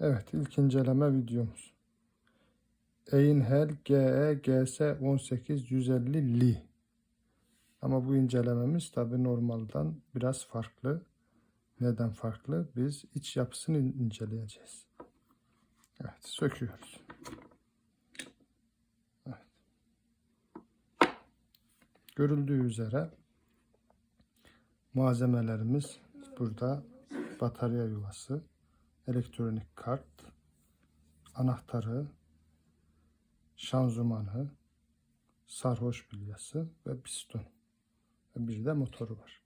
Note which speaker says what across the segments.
Speaker 1: Evet ilk inceleme videomuz. Einhell GE GS 18150 Li. Ama bu incelememiz tabi normalden biraz farklı. Neden farklı? Biz iç yapısını inceleyeceğiz. Evet söküyoruz. Evet. Görüldüğü üzere malzemelerimiz burada batarya yuvası, elektronik kart, anahtarı, şanzımanı, sarhoş bilyası ve piston. Bir de motoru var.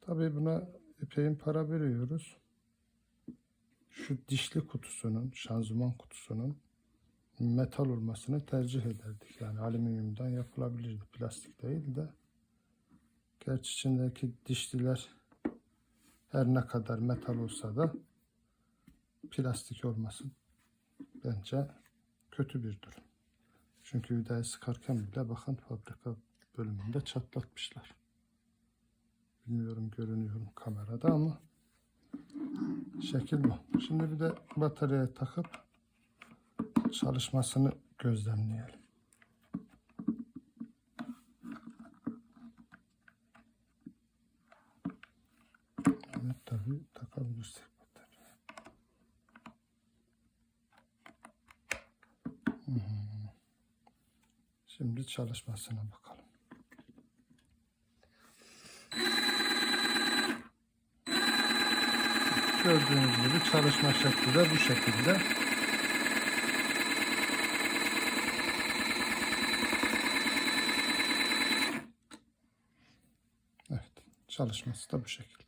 Speaker 1: Tabii buna epeyin para veriyoruz. Şu dişli kutusunun, şanzıman kutusunun metal olmasını tercih ederdik. Yani alüminyumdan yapılabilirdi. Plastik değil de. Gerçi içindeki dişliler her ne kadar metal olsa da plastik olması bence kötü bir durum. Çünkü vidayı sıkarken bile bakın fabrika bölümünde çatlatmışlar. Bilmiyorum görünüyor mu kamerada ama şekil bu. Şimdi bir de bataryaya takıp çalışmasını gözlemleyelim. Evet tabii takabilirsek hı. Şimdi çalışmasına bakalım. Gördüğünüz gibi çalışma şekli de bu şekilde. Evet, çalışması da bu şekilde.